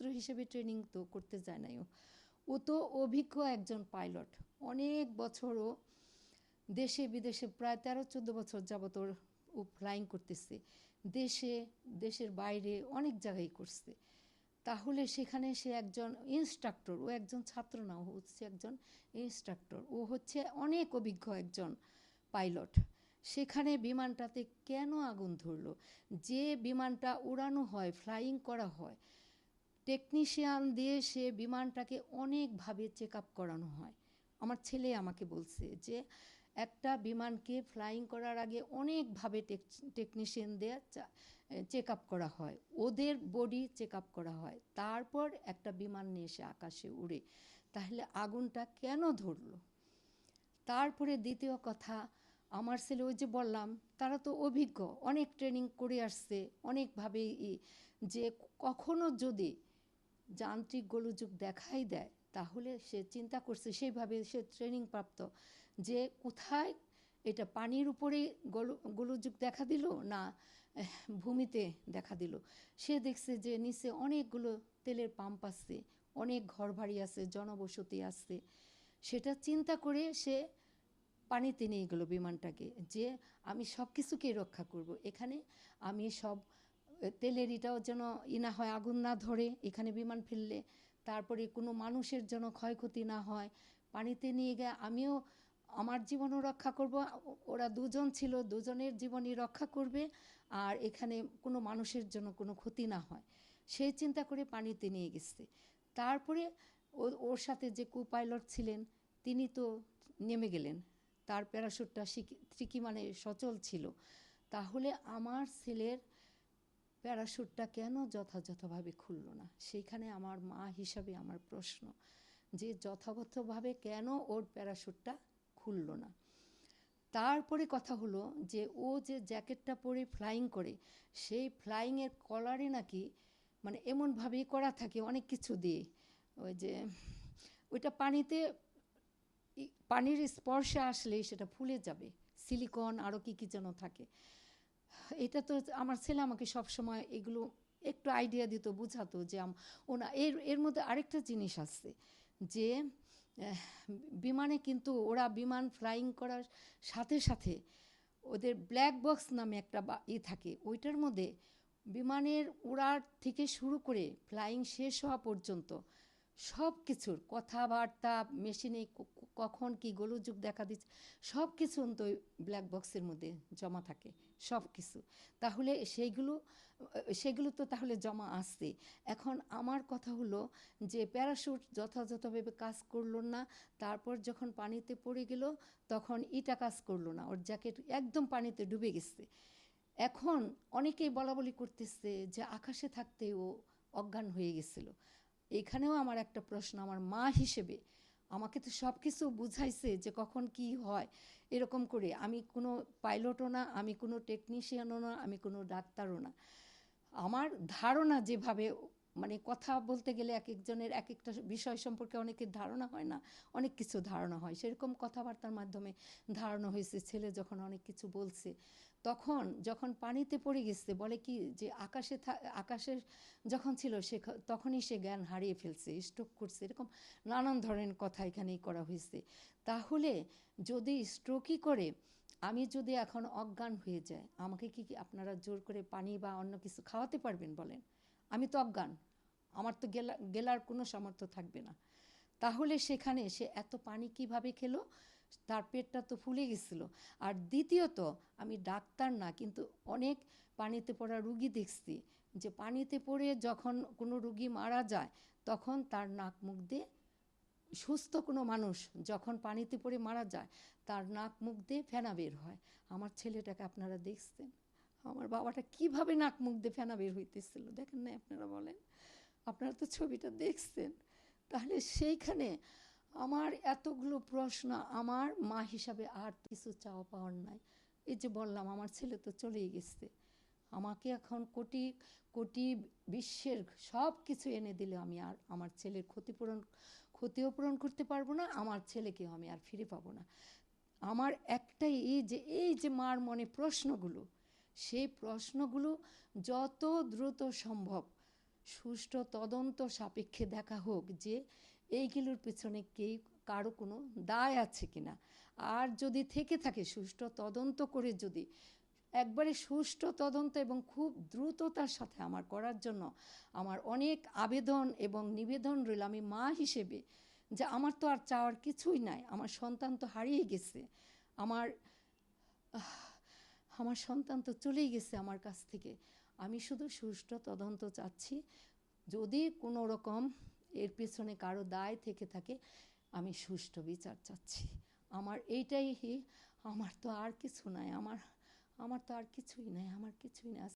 ছাত্র হিসেবে ট্রেনিং তো করতে যায় নাই ও। ও তো অভিজ্ঞ একজন পাইলট অনেক বছরও দেশে বিদেশে প্রায় তেরো চোদ্দ বছর যাবত ওর ও ফ্লাইং করতেছে। দেশে, দেশের বাইরে অনেক জায়গায় করছে। তাহলে সেখানে সে একজন ইনস্ট্রাক্টর ও একজন ছাত্র না, ও হচ্ছে একজন ইনস্ট্রাক্টর ও হচ্ছে অনেক অভিজ্ঞ একজন পাইলট সেখানে বিমানটাতে কেন আগুন ধরলো? যে বিমানটা উড়ানো হয় ফ্লাইং করা হয় টেকনিশিয়ান দিয়ে সে বিমানটাকে অনেকভাবে চেক আপ করানো হয়। আমার ছেলে আমাকে বলছে যে, একটা বিমানকে ফ্লাইং করার আগে অনেকভাবে টেকনিশিয়ান দিয়ে চেক আপ করা হয়। ওদের বডি চেক আপ করা হয়। তারপর একটা বিমান নিয়ে এসে আকাশে উড়ে। তাহলে আগুনটা কেন ধরলো? তারপরে দ্বিতীয় কথা, আমার ছেলে ওই যে বললাম, তারা তো অভিজ্ঞ, অনেক ট্রেনিং করে আসছে, অনেকভাবে যে কখনো যদি যান্ত্রিক গোলযোগ দেখাই দেয়, তাহলে সে চিন্তা করছে, সেইভাবে সে ট্রেনিং প্রাপ্ত যে কোথায় এটা পানির উপরে গোলযোগ দেখা দিল না ভূমিতে দেখা দিল? সে দেখছে যে নিচে অনেকগুলো তেলের পাম্প আছে, অনেক ঘর বাড়ি আছে, জনবসতি আছে। সেটা চিন্তা করে সে পানিতে নিয়ে গেলো বিমানটাকে, যে আমি সব কিছুকে রক্ষা করব। এখানে আমি সব তেলের এটাও যেন ই না হয়, আগুন না ধরে, এখানে বিমান ফেললে তারপরে কোনো মানুষের যেন ক্ষয়ক্ষতি না হয়। পানিতে নিয়ে গিয়ে আমিও আমার জীবনও রক্ষা করব, ওরা দুজন ছিল, দুজনের জীবনই রক্ষা করবে, আর এখানে কোনো মানুষের জন্য কোনো ক্ষতি না হয়। সেই চিন্তা করে পানিতে নিয়ে গেছে। তারপরে ও, ওর সাথে যে কু পাইলট ছিলেন, তিনি তো নেমে গেলেন। তার প্যারাশুটটা ঠিকই মানে সচল ছিল। তাহলে আমার ছেলের প্যারাশুটটা কেন যথাযথভাবে খুলল না? সেইখানে আমার মা হিসাবে আমার প্রশ্ন যে যথাযথভাবে কেন ওর প্যারাশুটটা খুলল না? তারপরে কথা হলো যে ও যে জ্যাকেটটা পরে ফ্লাইং করে, সেই ফ্লাইংয়ের কলারে নাকি মানে এমনভাবেই করা থাকে অনেক কিছু দিয়ে। ওই যে ওইটা পানিতে পানির স্পর্শে আসলেই সেটা ফুলে যাবে। সিলিকন আরও কী কী যেন থাকে। এটা তো আমার ছেলে আমাকে সব সময় এগুলো একটু আইডিয়া দিত, বুঝাতো যে ওনা, এর এর মধ্যে আরেকটা জিনিস আছে যে বিমানে কিন্তু ওরা বিমান ফ্লাইং করার সাথে সাথে ওদের ব্ল্যাক বক্স নামে একটা ই থাকে। ওইটার মধ্যে বিমানের উড়ার থেকে শুরু করে ফ্লাইং শেষ হওয়া পর্যন্ত সব কিছুর কথাবার্তা মেশিনে কখন কি গোলযোগ দেখা দিচ্ছে সব কিছু তো ব্ল্যাক বক্সের মধ্যে জমা থাকে সব কিছু তাহলে সেইগুলো, সেগুলো তো তাহলে জমা আসছে। এখন আমার কথা হলো যে প্যারাশুট যথাযথভাবে কাজ করল না, তারপর যখন পানিতে পড়ে গেল, তখন ইটা কাজ করল না, ওর জ্যাকেট একদম পানিতে ডুবে গেছে। এখন অনেকেই বলা বলি করতেছে যে আকাশে থাকতে ও অজ্ঞান হয়ে গেছিল। এখানেও আমার একটা প্রশ্ন, আমার মা হিসেবে আমাকে তো সব কিছু বুঝাইছে যে কখন কি হয়। এরকম করে। আমি কোনো পাইলটও না, আমি কোনো টেকনিশিয়ানও না, আমি কোনো ডাক্তারও না। আমার ধারণা যেভাবে মানে কথা বলতে গেলে এক একজনের এক একটা বিষয় সম্পর্কে অনেকের ধারণা হয় না, অনেক কিছু ধারণা হয়। সেরকম কথাবার্তার মাধ্যমে ধারণা হয়েছে, ছেলে যখন অনেক কিছু বলছে, তখন যখন পানিতে পড়ে গেছে, বলে কি যে আকাশে আকাশের যখন ছিল সে তখনই সে জ্ঞান হারিয়ে ফেলছে স্ট্রোক করছে, এরকম নানান ধরনের কথা এখানেই করা হয়েছে। তাহলে যদি স্ট্রোকই করে, আমি যদি এখন অজ্ঞান হয়ে যায় আমাকে কি আপনারা জোর করে পানি বা অন্য কিছু খাওয়াতে পারবেন বলেন? আমি তো অজ্ঞান আমার তো গেলা, গেলার কোনো সামর্থ্য থাকবে না। তাহলে সেখানে সে এত পানি কীভাবে খেলো? তার পেটটা তো ফুলে গেছিল। আর দ্বিতীয়ত, আমি ডাক্তার না, কিন্তু অনেক পানিতে পড়া রুগী দেখছি যে পানিতে পড়ে যখন কোনো রুগী মারা যায়, তখন তার নাক মুখ দিয়ে সুস্থ কোনো মানুষ যখন পানিতে পড়ে মারা যায়, তার নাক মুখ দিয়ে ফেনা বের হয়। আমার ছেলেটাকে আপনারা দেখছেন। আমার বাবাটা কীভাবে নাক মুখ দিয়ে ফেনা বের হইতেছিল? দেখেন না আপনারা বলেন? আপনারা তো ছবিটা দেখছেন। তাহলে সেইখানে আমার এতগুলো প্রশ্ন আমার মা হিসাবে আর কিছু চাওয়া পাওয়ার নাই। এই যে বললাম, আমার ছেলে তো চলেই গেছে। আমাকে এখন কোটি কোটি বিশ্বের সব কিছু এনে দিলে আমি আর আমার ছেলের ক্ষতিপূরণ, ক্ষতিও পূরণ করতে পারব না, আমার ছেলেকেও আমি আর ফিরে পাবো না। আমার একটাই এই যে এই যে মার মনে প্রশ্নগুলো সেই প্রশ্নগুলো যত দ্রুত সম্ভব, সুষ্ঠু তদন্ত সাপেক্ষে দেখা হোক যে এইগুলোর পেছনে কে কারও কোনো দায় আছে কিনা। আর যদি থেকে থাকে, সুষ্ঠু তদন্ত করে যদি একবারে সুষ্ঠু তদন্ত এবং খুব দ্রুততার সাথে আমার করার জন্য আমার অনেক আবেদন এবং নিবেদন রইল আমি মা হিসেবে, যে আমার তো আর চাওয়ার কিছুই নাই, আমার সন্তান তো হারিয়ে গেছে, আমার আমার সন্তান তো চলেই গেছে আমার কাছ থেকে। আমি শুধু সুষ্ঠু তদন্ত চাচ্ছি। যদি কোনো রকম এর পেছনে কারও দায় থেকে থাকে, আমি সুষ্ঠু বিচার চাচ্ছি। আমার এইটাই আমার তো আর কিছু নাই, আমার আমার তো আর কিছুই নাই, আমার কিছুই নাই।